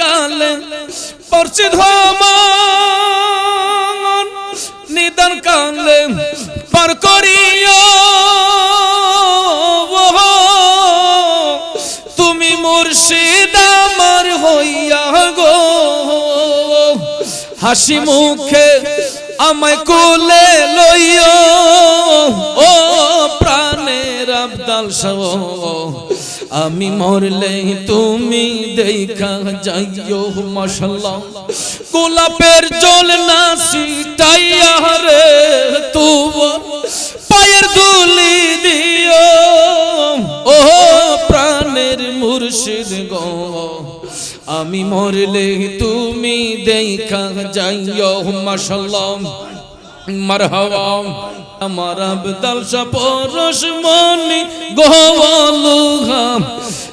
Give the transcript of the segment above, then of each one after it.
কালে পড়ছে ধমন নিদান কালে পার করিও। তুমি মুর্শিদ আমার হইয়া গো। হাসি মুখে আমায় কোলে লইও। ও প্রাণের আবদাল সব আমি মরলে তুমি দেখা যাইও মশাল্লাহ গোলাপের জল না সিটাইয়া রে তু পায়ের দুলি দিও। ও প্রাণের মুর্শিদ গো, আমি মরলে তুমি দেখা যাইও মাশাল্লাহ মারহাবা আমার আবদাল সপরস মনি গোবলুহা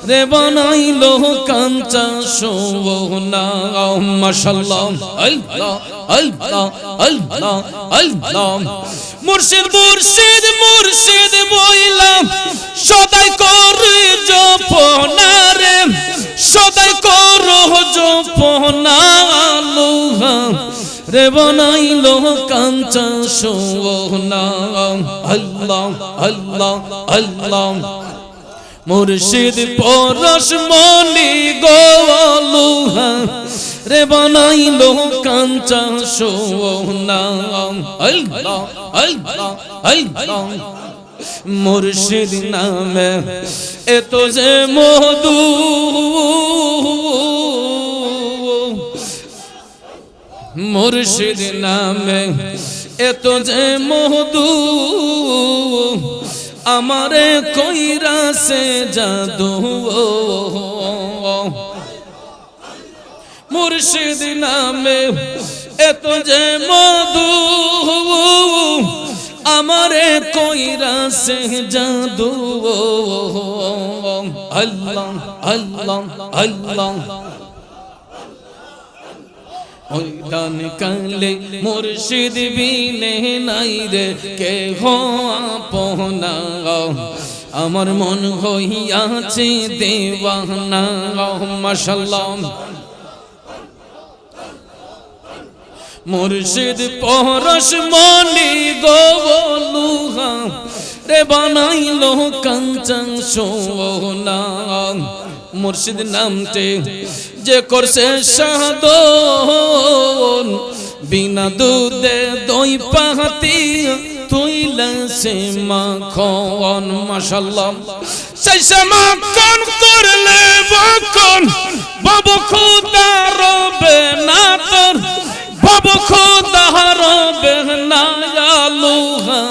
রে বানাইলো কাঞ্চা সোনা মাশাল্লাহ, আল্লাহ আল্লাহ আল্লাহ আল্লাহ। মুর্শিদ মুর্শিদ মুর্শিদ বইলাম। সদাই করে জপনা রে সদাই করো জপনা লোহা রে কাঞ্চা সোনা আল্লাহ আল্লাহ আল্লাহ। মুর্শিদ পরশ মনি গোলুহা রে বানাইলো কাঞ্চা সোনা আল্লাহ। মুর্শিদ নামে এত যে মধু। মুর্শিদ নামে এত যে মধু আমারে কইরা সে জাদু মুর্শিদ নামে এত যে মধু আমারে কইরা সে জাদু আল্লাহ আল্লাহ আল্লাহ। দান কালে মুর্শিদ বিনে নাই রে কে হো আমার মন হইয়াছে দেওয়ানা। মাশাল্লাহ মুর্শিদ পরশ মনি গোলুহা রে বানাইলো কাঞ্চন সোনা। মুর্শিদ নামতে যে করছে সাদন বিনা দুধে দই পাহাতি তুইলে সে মাখন, মাশাল্লাহ। সেই সে মাখন করলে বকন বাবু খুদা রবে না তোর, বাবু খুদা রবে না আলুহা।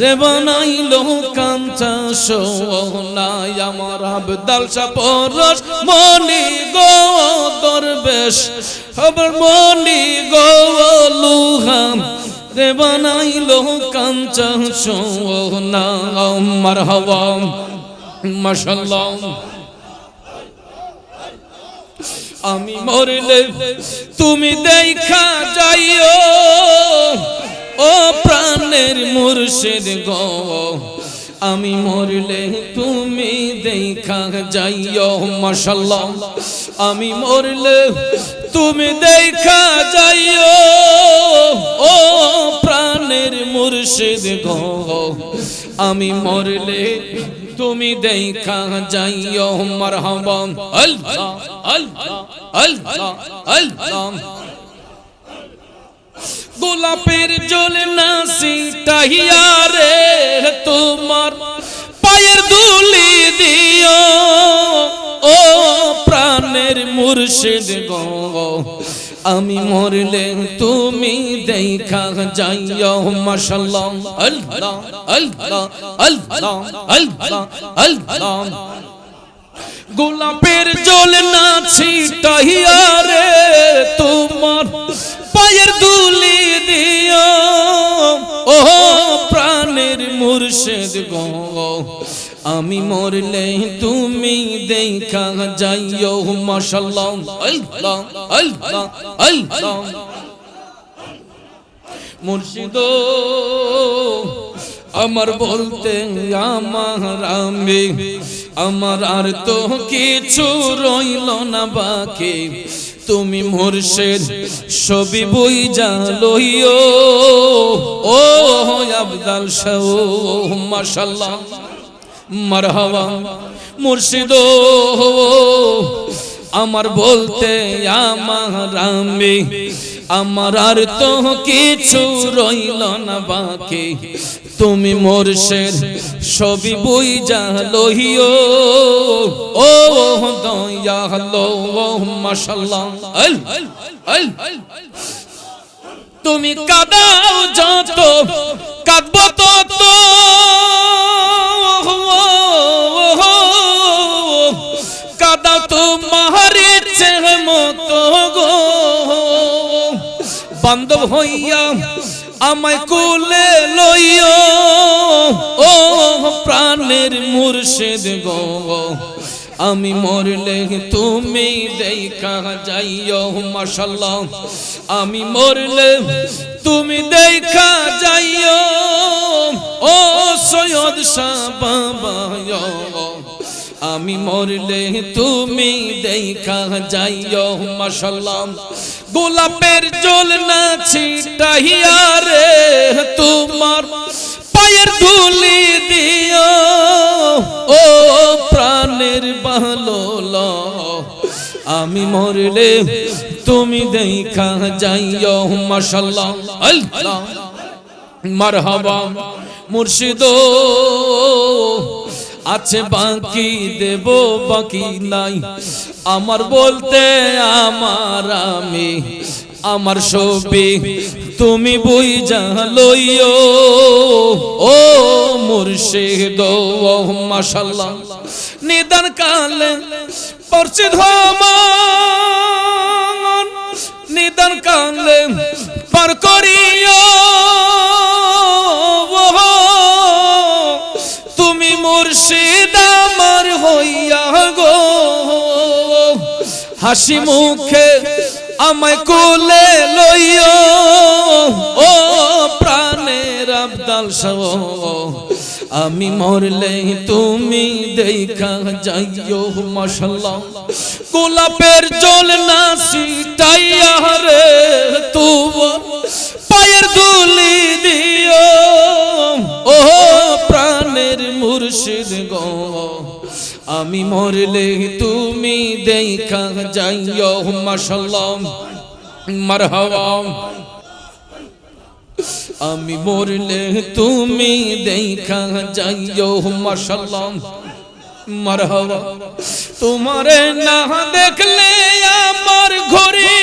রে বানাইলো কাঞ্চা সোনাই আমার আবদাল সাপরস। মনি গো দরবেশ আমার মনি গো লুহাম। রে বানাইলো কাঞ্চা সোনা আমার হওয়া। মাশাল্লাহ আমি মরলে তুমি দেখা যাইও। ও প্রাণের মুর্শিদ গো, আমি মরলে তুমি দেখা যাইও মাশাল্লাহ আমি মরলে তুমি দেখা যাইও, ও প্রাণের মুর্শিদ গো। আমি মরলে তুমি দেখা যাইও, মারহাবা। আল্লাহ আল্লাহ আল্লাহ আল্লাহ। গোলাপের জল না সিটাইয়া রে তোমার পায়ের দুলি দিও। ও প্রাণের মুর্শিদ গো, আমি মরলে তুমি দেখা যাইও, মাশাল্লাহ, আল্লাহ আল্লাহ গোলাপের জল না ছিটাইয়া রে তোমার পায়ের দুলি দিও। ও প্রাণের মুর্শিদ গো। আমি মরলে তুমি দেখা যাইও। মাশাল্লাহ আল্লাহ আল্লাহ আল্লাহ। মুর্শিদ, আমার বলতে আমার আমি। আমার আর তো কিছু রইল না বাকি। তুমি মুর্শিদ ছবি বই লইও। ও আবদাল শাহ, মাশাল্লাহ, মারহাবা, মুর্শিদ, আমার বলতে আমার আমি, আমার আর তো কিছু রইল না বাকি। তুমি মোরশের ছবি বই যা লহিও। ও দয়া হলো আল আল তুমি কাদাও যত, কাঁদব তত। কাদা তো তোমার মতো গো। বান্ধব হইয়া আমায় কুলে লইও। প্রাণের মুর্শিদ গো। আমি মরলে তুমি দেখা যাইও মাশাল্লাহ আমি মরলে তুমি দেখা যাইও, ও সৈয়দ শাহ আমি মরলে তুমি দেখা যাইও মাশাল্লাহ গোলাপের জল না ছিটাইয়া রে তোমার পায়ের ধুলি দিও। ও প্রাণের ভালো আমি মরলে তুমি দেখা যাইও, মাশাল্লাহ। আল্লাহ মারহাবা, মুর্শিদ। আছে বাকি দেব, বাকি নাই। আমার বলতে আমার আমি আমার ছবি তুমি বই যা লইও। ও মুর্শিদ ও মাশাল্লাহ। নিদান কালে পড়ছে ধমান নিদান কালে পার করিও। তুমি মুর্শিদ আমার হইয়া গো। হাসি মুখে আমায় কোলে লইও। ও প্রাণের আবদাল সব আমি মরলে তুমি দেখা যাইও মাশাল্লাহ গোলাপের জল না সিটাইয়া রে তুব পায়ের দুলি দিও। ও প্রাণের মুর্শিদ গো আমি মরলে তুমি দেখা যাইও মাশাল্লাহ মারহাবা। আমি মরলে তুমি দেখা যাইও মাশাল্লাহ মারহাবা। তোমারে না দেখলে আমার ঘরে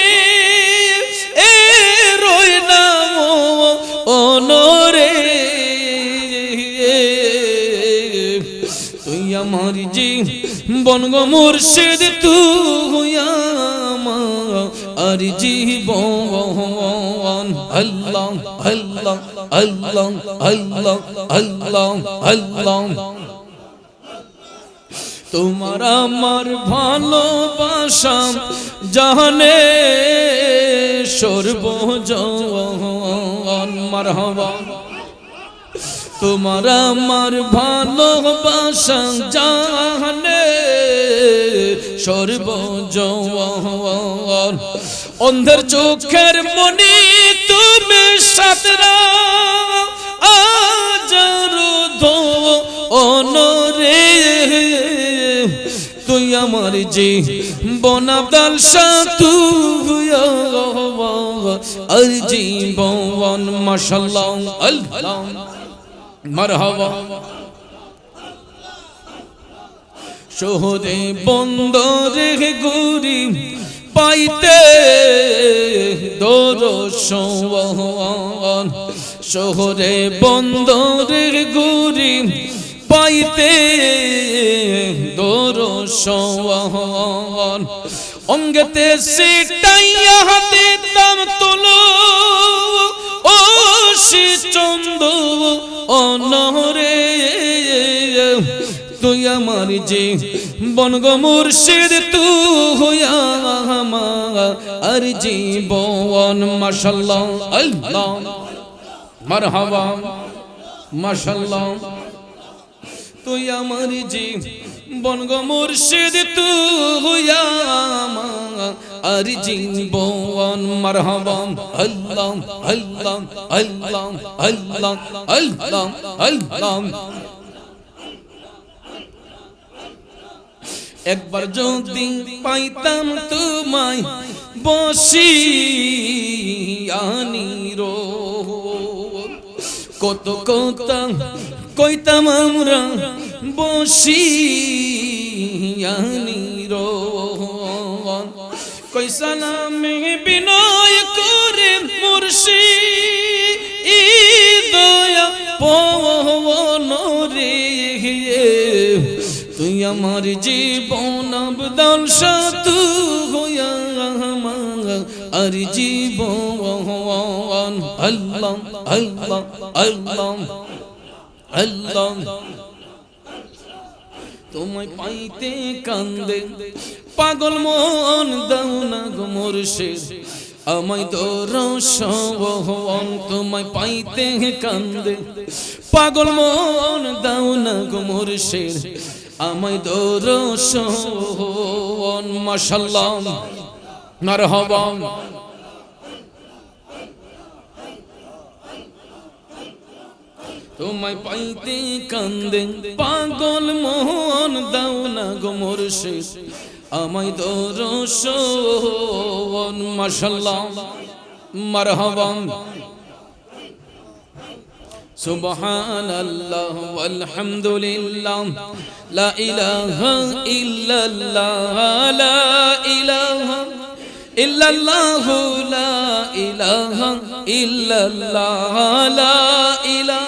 তুই আমার জি বনগ মুর্শিদ আমার আর জীবন, আল্লাহ আল্লাহ আল্লাহ আল্লাহ আল্লাহ আল্লাহ। তোমার আমার ভালোবাসা জানে সর্বজন, মারহাবা। তোমার আমার ভালোবাসা জানে সর্বজন অন্ধের চোখের মনি তুমি সাতরা আজার ধো অনরে। তুই আমার যে বনাবদাল সাতু আর জীবন মাশাল্লাহ। আল্লাহ মারহাবা। শহরে বন্দরে গুরি পাইতে দরশন শহরে বন্দরে গুরি পাইতে দরশন অঙ্গতে দিতাম তুলো। ও সে চন্দ অনরে তুই আমার যে বনগ মুর্শিদ তুই আমার আর জীবন মাশাল্লাহ, আল্লাহ, মারহাবা, মাশাল্লাহ। তুই আমার যে বনগ মুর্শিদ তুয়া আর জীবন মারহাবান আল্লাহ আল্লাহ আল্লাহ আল্লাহ আল্লাহ আল্লাহ একবার যদি পাইতাম তোমায় বসি আনিরো কত কথা কইতাম আমরা বসি আনিরো কই সালামে বিনয় করে মুর্শি দয়া পবন রে। তুই আমার জীবন আবদাল সাতু হইয়া আর জীবন আল্লাহ আল্লাহ আল্লাহ আল্লাহ। তোমায় পাইতে কান্দে। পাগল মন দাও না গো মুর্শিদ। আমায় দরশন তোমায় পাইতে কান্দে। পাগল মন দাও না গো মুর্শিদ। আমায় দরশন মাশাল্লাহ। মারহাবা তোমায় পাইতে কান্দে পাগল মোহন দাও না গো মুর্শিদ আমায় দরশন মাশাল্লাহ মারহাবা سبحان الله والحمد لله لا إله إلا الله لا إله إلا الله لا إله إلا الله لا إله